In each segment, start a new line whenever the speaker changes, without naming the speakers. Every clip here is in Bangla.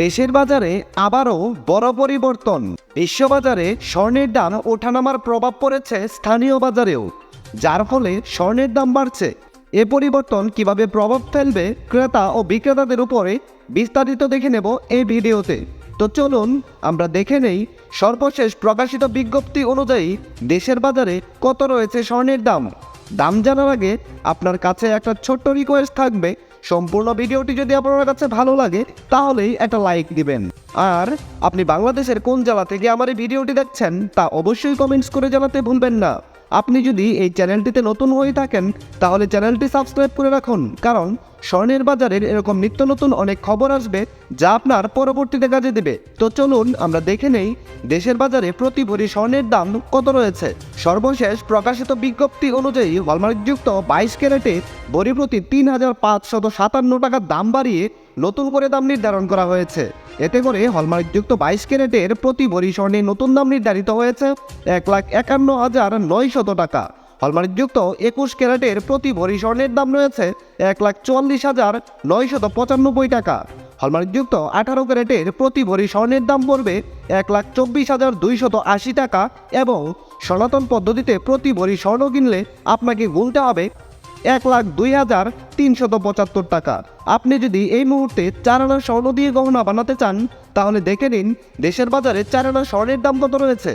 দেশের বাজারে আবারও বড় পরিবর্তন। বিশ্ববাজারে স্বর্ণের দাম ওঠানামার প্রভাব পড়েছে স্থানীয় বাজারেও, যার ফলে স্বর্ণের দাম বাড়ছে। এ পরিবর্তন কীভাবে প্রভাব ফেলবে ক্রেতা ও বিক্রেতাদের উপরে, বিস্তারিত দেখে নেব এই ভিডিওতে। তো চলুন, আমরা দেখে নেই সর্বশেষ প্রকাশিত বিজ্ঞপ্তি অনুযায়ী দেশের বাজারে কত রয়েছে স্বর্ণের দাম। দাম জানার আগে আপনার কাছে একটা ছোট্ট রিকোয়েস্ট থাকবে। সম্পূর্ণ ভিডিওটি যদি আপনার কাছে ভালো লাগে, তাহলেই একটা লাইক দিবেন। আর আপনি বাংলাদেশের কোন জেলা থেকে আমার এই ভিডিওটি দেখছেন, তা অবশ্যই কমেন্টস করে জানাতে ভুলবেন না। আপনি যদি এই চ্যানেলটিতে নতুন হয়ে থাকেন, তাহলে চ্যানেলটি সাবস্ক্রাইব করে রাখুন, কারণ স্বর্ণের বাজারের এরকম নিত্য নতুন অনেক খবর আসবে যা আপনার পরবর্তীতে কাজে দেবে। তো চলুন আমরা দেখে নেই দেশের বাজারে প্রতি ভরি স্বর্ণের দাম কত রয়েছে। সর্বশেষ প্রকাশিত বিজ্ঞপ্তি অনুযায়ী হলমার্কযুক্ত বাইশ ক্যারেটে ভরি প্রতি তিন হাজার পাঁচশত সাতান্ন টাকার দাম বাড়িয়ে নতুন করে দাম নির্ধারণ করা হয়েছে। এতে করে হলমার্কযুক্ত বাইশ ক্যারেটের প্রতি ভরি স্বর্ণের নতুন দাম নির্ধারিত হয়েছে এক লাখ একান্ন হাজার নয়শত টাকা। হলমার্কযুক্ত একুশ ক্যারেটের প্রতি ভরি স্বর্ণের দাম রয়েছে এক লাখ চুয়াল্লিশ হাজার নয়শত পঁচানব্বই টাকা। হলমার্কযুক্ত আঠারো ক্যারেটের প্রতি ভরি স্বর্ণের দাম পড়বে এক লাখ চব্বিশ হাজার দুইশত আশি টাকা এবং সনাতন পদ্ধতিতে প্রতি ভরি স্বর্ণ কিনলে আপনাকে গুনতে হবে এক লাখ দুই হাজার তিনশত পঁচাত্তর টাকা। আপনি যদি এই মুহূর্তে চার আনা স্বর্ণ দিয়ে গহনা বানাতে চান, তাহলে দেখে নিন, দেশের বাজারে চার আনা স্বর্ণের দাম কত রয়েছে।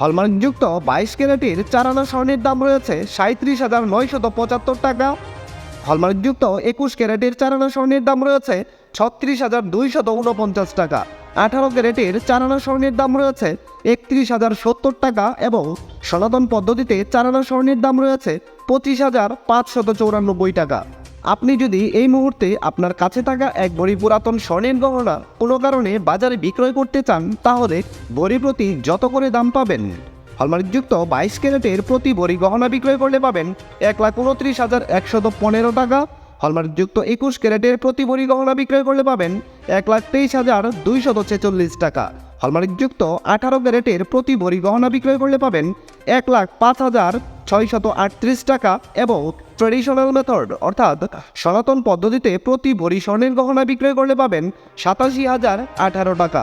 হলমার্কযুক্ত বাইশ ক্যারেটের চার আনা স্বর্ণের দাম রয়েছে সাঁত্রিশ হাজার নয়শত পঁচাত্তর টাকা। হলমার্কযুক্ত একুশ ক্যারেটের চার আনা স্বর্ণের দাম রয়েছে ছত্রিশ হাজার দুইশত উনপঞ্চাশ টাকা। আঠারো ক্যারেটের চার আনা স্বর্ণের দাম রয়েছে একত্রিশ হাজার সত্তর টাকা এবং সনাতন পদ্ধতিতে চার আনা স্বর্ণের দাম রয়েছে পঁচিশ হাজার পাঁচশত চৌরানব্বই টাকা। আপনি যদি এই মুহূর্তে আপনার কাছে থাকা এক ভরি পুরাতন স্বর্ণের গহনা কোনো কারণে বাজারে বিক্রয় করতে চান, তাহলে ভরি প্রতি যত করে দাম পাবেন? হলমার্কযুক্ত বাইশ ক্যারেটের প্রতি ভরি গহনা বিক্রয় করলে পাবেন এক লাখ উনত্রিশ হাজার একশত পনেরো টাকা হলমার্কযুক্ত একুশ ক্যারেটের প্রতি ভরি গহনা বিক্রয় করলে পাবেন এক লাখ তেইশ হাজার দুইশত ছেচল্লিশ টাকা। হলমার্কযুক্ত আঠারো ক্যারেটের প্রতি ভরি গহনা বিক্রয় করলে পাবেন এক লাখ পাঁচ হাজার ছয়শত আটত্রিশ টাকা এবং ট্রেডিশনাল মেথড অর্থাৎ সনাতন পদ্ধতিতে প্রতি ভরি স্বর্ণের গহনা বিক্রয় করলে পাবেন সাতাশি হাজার আঠারো টাকা।